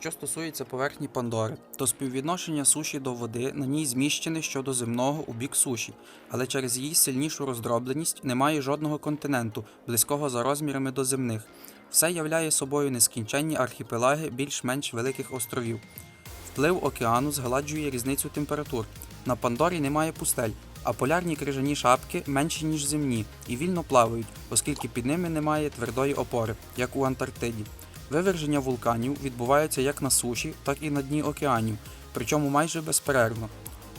Що стосується поверхні Пандори, то співвідношення суші до води на ній зміщене щодо земного у бік суші, але через її сильнішу роздробленість немає жодного континенту, близького за розмірами до земних. Все являє собою нескінченні архіпелаги більш-менш великих островів. Вплив океану згладжує різницю температур. На Пандорі немає пустель, а полярні крижані шапки менші, ніж земні, і вільно плавають, оскільки під ними немає твердої опори, як у Антарктиді. Виверження вулканів відбувається як на суші, так і на дні океанів, причому майже безперервно.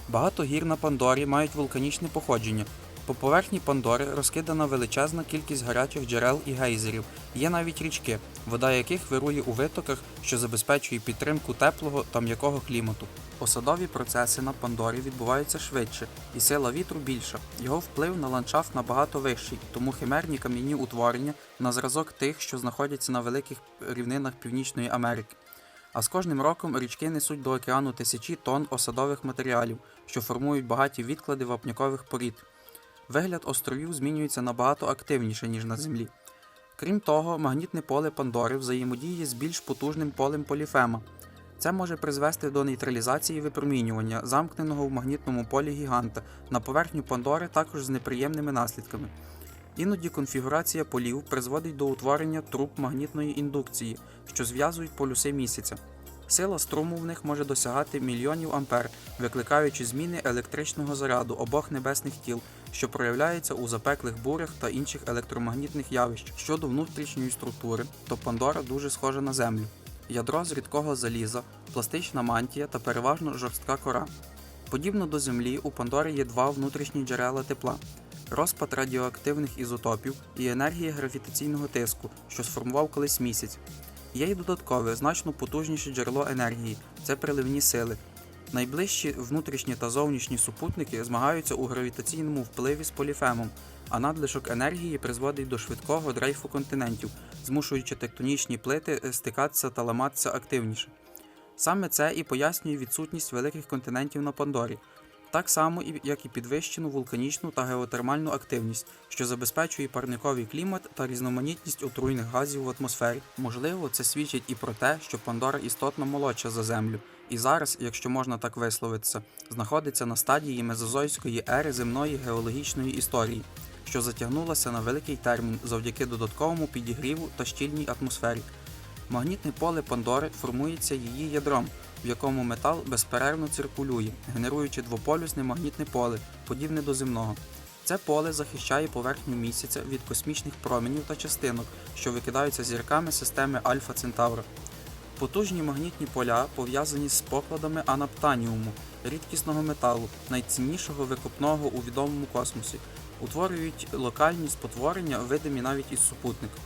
Багато гір на Пандорі мають вулканічне походження. По поверхні Пандори розкидана величезна кількість гарячих джерел і гейзерів. Є навіть річки, вода яких вирує у витоках, що забезпечує підтримку теплого та м'якого клімату. Осадові процеси на Пандорі відбуваються швидше, і сила вітру більша. Його вплив на ландшафт набагато вищий, тому химерні кам'яні утворення на зразок тих, що знаходяться на великих рівнинах Північної Америки. А з кожним роком річки несуть до океану тисячі тонн осадових матеріалів, що формують багаті відклади вапнякових порід. Вигляд островів змінюється набагато активніше, ніж на Землі. Крім того, магнітне поле Пандори взаємодіє з більш потужним полем Поліфема. Це може призвести до нейтралізації випромінювання, замкненого в магнітному полі гіганта на поверхню Пандори також з неприємними наслідками. Іноді конфігурація полів призводить до утворення труб магнітної індукції, що зв'язують полюси місяця. Сила струму в них може досягати мільйонів ампер, викликаючи зміни електричного заряду обох небесних тіл, що проявляється у запеклих бурях та інших електромагнітних явищ. Щодо внутрішньої структури, то Пандора дуже схожа на Землю. Ядро з рідкого заліза, пластична мантія та переважно жорстка кора. Подібно до Землі, у Пандори є два внутрішні джерела тепла розпад радіоактивних ізотопів і енергія гравітаційного тиску, що сформував колись місяць. Є й додаткове, значно потужніше джерело енергії це приливні сили. Найближчі внутрішні та зовнішні супутники змагаються у гравітаційному впливі з поліфемом, а надлишок енергії призводить до швидкого дрейфу континентів, змушуючи тектонічні плити стикатися та ламатися активніше. Саме це і пояснює відсутність великих континентів на Пандорі, так само, як і підвищену вулканічну та геотермальну активність, що забезпечує парниковий клімат та різноманітність отруйних газів в атмосфері. Можливо, це свідчить і про те, що Пандора істотно молодша за Землю, і зараз, якщо можна так висловитися, знаходиться на стадії мезозойської ери земної геологічної історії, що затягнулася на великий термін завдяки додатковому підігріву та щільній атмосфері. Магнітне поле Пандори формується її ядром, в якому метал безперервно циркулює, генеруючи двополюсне магнітне поле, подібне до земного. Це поле захищає поверхню місяця від космічних променів та частинок, що викидаються зірками системи Альфа Центавра. Потужні магнітні поля пов'язані з покладами анаптаніуму, рідкісного металу, найціннішого викопного у відомому космосі, утворюють локальні спотворення, видимі навіть із супутника.